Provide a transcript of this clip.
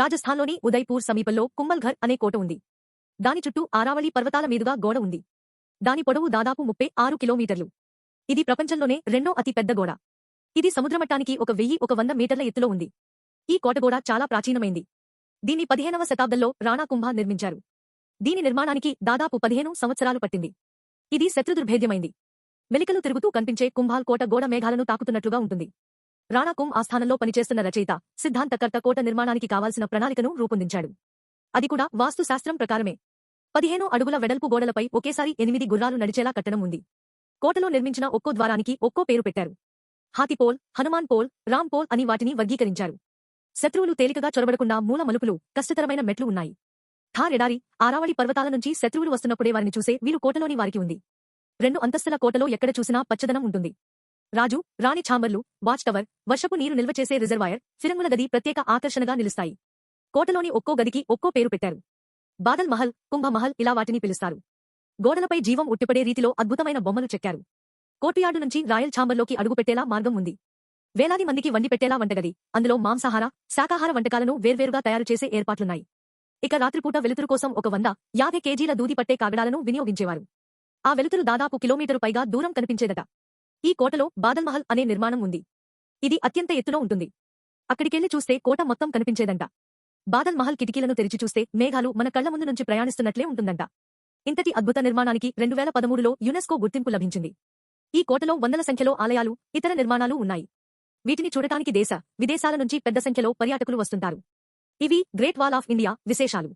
రాజస్థాన్లోని ఉదయ్పూర్ సమీపంలో కుంభల్ఘర్ అనే కోట ఉంది. దాని చుట్టూ ఆరావళి పర్వతాల మీదుగా గోడ ఉంది. దాని పొడవు దాదాపు ముప్పై ఆరు కిలోమీటర్లు. ఇది ప్రపంచంలోనే రెండో అతి పెద్ద గోడ. ఇది సముద్రమట్టానికి ఒక వెయ్యి ఒక వంద మీటర్ల ఎత్తులో ఉంది. ఈ కోటగోడ చాలా ప్రాచీనమైంది. దీన్ని పదిహేనవ శతాబ్దంలో రాణా కుంభ నిర్మించారు. దీని నిర్మాణానికి దాదాపు పదిహేను సంవత్సరాలు పట్టింది. ఇది శత్రుదుర్భేద్యమైంది. మెలికలు తిరుగుతూ కనిపించే కుంభాల్ కోట గోడ మేఘాలను తాకుతున్నట్లుగా ఉంటుంది. రాణా ఆస్థానంలో పనిచేస్తున్న రచయిత సిద్ధాంతకర్త కోట నిర్మాణానికి కావాల్సిన ప్రణాళికను రూపొందించాడు. అది కూడా వాస్తుశాస్త్రం ప్రకారమే. పదిహేను అడుగుల వెడల్పు గోడలపై ఒకేసారి ఎనిమిది గుర్రాలు నడిచేలా కట్టడం ఉంది. కోటలో నిర్మించిన ఒక్కో ద్వారానికి ఒక్కో పేరు పెట్టారు. హాతిపోల్ హనుమాన్ పోల్ రామ్ పోల్ అని వాటిని వర్గీకరించారు. శత్రువులు తేలికగా చొరబడకుండా మూల మలుపులు కష్టతరమైన మెట్లు ఉన్నాయి. థార్ ఎడారి ఆరావళి పర్వతాల నుంచి శత్రువులు వస్తున్నప్పుడే వారిని చూసే వీలు కోటలోని వారికి ఉంది. రెండు అంతస్తుల కోటలో ఎక్కడ చూసినా పచ్చదనం ఉంటుంది. రాజు రాణి ఛాంబర్లు వాచ్ టవర్ వర్షపు నీరు నిల్వ చేసే రిజర్వాయర్ ఫిరంగుల గది ప్రత్యేక ఆకర్షణగా నిలుస్తాయి. కోటలోని ఒక్కో గదికి ఒక్కో పేరు పెట్టారు. బాదల్ మహల్ కుంభమహల్ ఇలా వాటిని పిలుస్తారు. గోడలపై జీవం ఉట్టిపడే రీతిలో అద్భుతమైన బొమ్మలు చెక్కారు. కోర్టుయార్డు నుంచి రాయల్ ఛాంబర్లోకి అడుగుపెట్టేలా మార్గం ఉంది. వేలాది మందికి వండి పెట్టేలా వంటగది. అందులో మాంసాహార శాకాహార వంటకాలను వేర్వేరుగా తయారు చేసే ఏర్పాట్లున్నాయి. ఇక రాత్రిపూట వెలుతురు కోసం ఒక వంద యాభై కేజీల దూది పట్టే కాగడాలను వినియోగించేవారు. ఆ వెలుతురు దాదాపు కిలోమీటరు పైగా దూరం కనిపించేదట. ఈ కోటలో బాదల్ మహల్ అనే నిర్మాణం ఉంది. ఇది అత్యంత ఎత్తులో ఉంటుంది. అక్కడికెళ్ళి చూస్తే కోట మొత్తం కనిపించేదంట. బాదల్ మహల్ కిటికీలను తెరిచి చూస్తే మేఘాలు మన కళ్ళ ముందు నుంచి ప్రయాణిస్తున్నట్లే ఉంటుందంట. ఇంతటి అద్భుత నిర్మాణానికి రెండు వేల పదమూడులో యునెస్కో గుర్తింపు లభించింది. ఈ కోటలో వందల సంఖ్యలో ఆలయాలు ఇతర నిర్మాణాలు ఉన్నాయి. వీటిని చూడటానికి దేశ విదేశాల నుంచి పెద్ద సంఖ్యలో పర్యాటకులు వస్తుంటారు. ఇవి గ్రేట్ వాల్ ఆఫ్ ఇండియా విశేషాలు.